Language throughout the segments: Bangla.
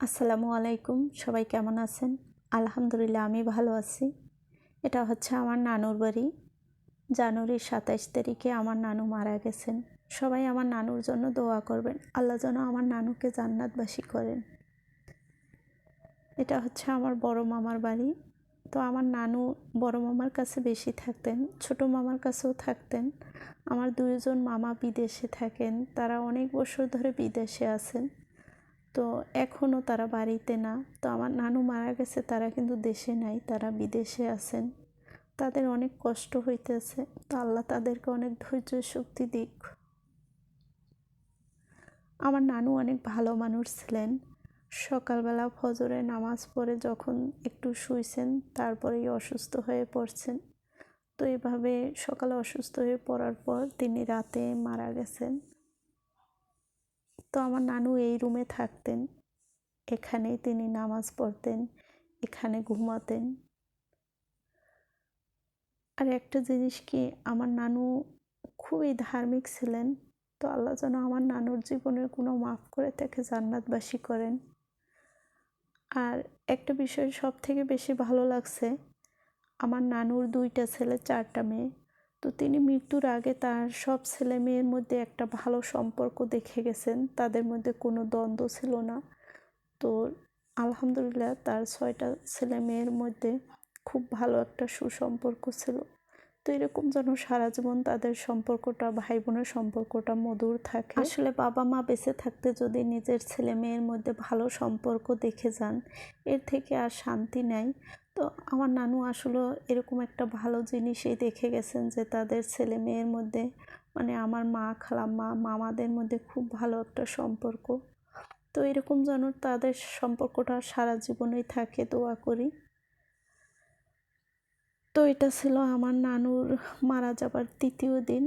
আসসালামু আলাইকুম, সবাই কেমন আছেন? আলহামদুলিল্লাহ, আমি ভালো আছি। এটা হচ্ছে আমার নানুর বাড়ি। জানুয়ারির সাতাইশ তারিখে আমার নানু মারা গেছেন। সবাই আমার নানুর জন্য দোয়া করবেন। আল্লাহ যেন আমার নানুকে জান্নাতবাসী করেন। এটা হচ্ছে আমার বড় মামার বাড়ি। তো আমার নানু বড় মামার কাছে বেশি থাকতেন, ছোট মামার কাছেও থাকতেন। আমার দুইজন মামা বিদেশে থাকেন, তারা অনেক বছর ধরে বিদেশে আছেন। তো এখনও তারা বাড়িতে না। তো আমার নানু মারা গেছে, তারা কিন্তু দেশে নাই, তারা বিদেশে আছেন। তাদের অনেক কষ্ট হইতেছে। তো আল্লাহ তাদেরকে অনেক ধৈর্য শক্তি দিক। আমার নানু অনেক ভালো মানুষ ছিলেন। সকালবেলা ফজরে নামাজ পড়ে যখন একটু শুইছেন, তারপরেই অসুস্থ হয়ে পড়ছেন। তো এভাবে সকালে অসুস্থ হয়ে পড়ার পর তিনি রাতে মারা গেছেন। তো আমার নানু এই রুমে থাকতেন। এখানেই তিনি নামাজ পড়তেন, এখানে ঘুমাতেন। আর একটা জিনিস কি, আমার নানু খুবই ধার্মিক ছিলেন, তো আল্লাহ যেন আমার নানুর জীবনের কোনো মাফ করে তাকে জান্নাতবাসী করেন। আর একটা বিষয় সব থেকে বেশি ভালো লাগছে, আমার নানুর দুইটা ছেলে, চারটা মেয়ে। তো তিনি মৃত্যুর আগে তার সব ছেলে মেয়ের মধ্যে একটা ভালো সম্পর্ক দেখে গেছেন। তাদের মধ্যে কোনো দ্বন্দ্ব ছিল না। তো আলহামদুলিল্লাহ তার ছয়টা ছেলে মেয়ের মধ্যে খুব ভালো একটা সুসম্পর্ক ছিল। তো এরকম যেন সারা জীবন তাদের সম্পর্কটা ভাই বোনের সম্পর্কটা মধুর থাকে। আসলে বাবা মা বেঁচে থাকতে যদি নিজের ছেলে মেয়ের মধ্যে ভালো সম্পর্ক দেখে যান, এর থেকে আর শান্তি নেই। তো আমার নানু আসলে এরকম একটা ভালো জিনিসই দেখে গেছেন যে তাদের ছেলে মেয়ের মধ্যে মানে আমার মা, খালাম্মা, মামাদের মধ্যে খুব ভালো একটা সম্পর্ক। তো এরকম যেন তাদের সম্পর্কটা সারা জীবনেই থাকে, দোয়া করি। তো এটা ছিল আমার নানুর মারা যাবার তৃতীয় দিন।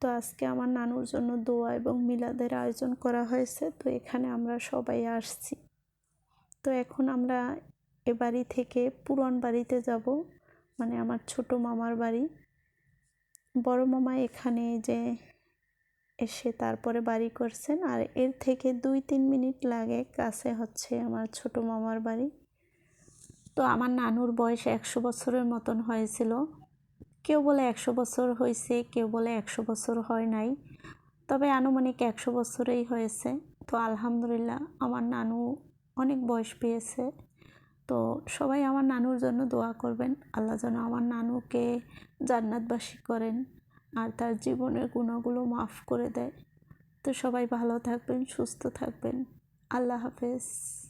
তো আজকে আমার নানুর জন্য দোয়া এবং মিলাদের আয়োজন করা হয়েছে। তো এখানে আমরা সবাই আসছি। তো এখন আমরা এ বাড়ি থেকে পুরন বাড়িতে যাব। মানে আমার ছোট মামার বাড়ি। বড় মামা এখানে যে এসে তারপরে বাড়ি করছেন। আর এর থেকে দুই তিন মিনিট লাগে কাছে হচ্ছে আমার ছোট মামার বাড়ি। তো আমার নানুর বয়স একশো বছরের মতন হয়েছিল। কেউ বলে একশো বছর হয়েছে, কেউ বলে একশো বছর হয় নাই। তবে আনুমানিক একশো বছরেই হয়েছে। তো আলহামদুলিল্লাহ আমার নানু অনেক বয়স পেয়েছে। তো সবাই আমার নানুর জন্য দোয়া করবেন। আল্লাহ যেন আমার নানুকে জান্নাতবাসী করেন আর তার জীবনের গুণগুলো মাফ করে দেয়। তো সবাই ভালো থাকবেন, সুস্থ থাকবেন। আল্লাহ হাফেজ।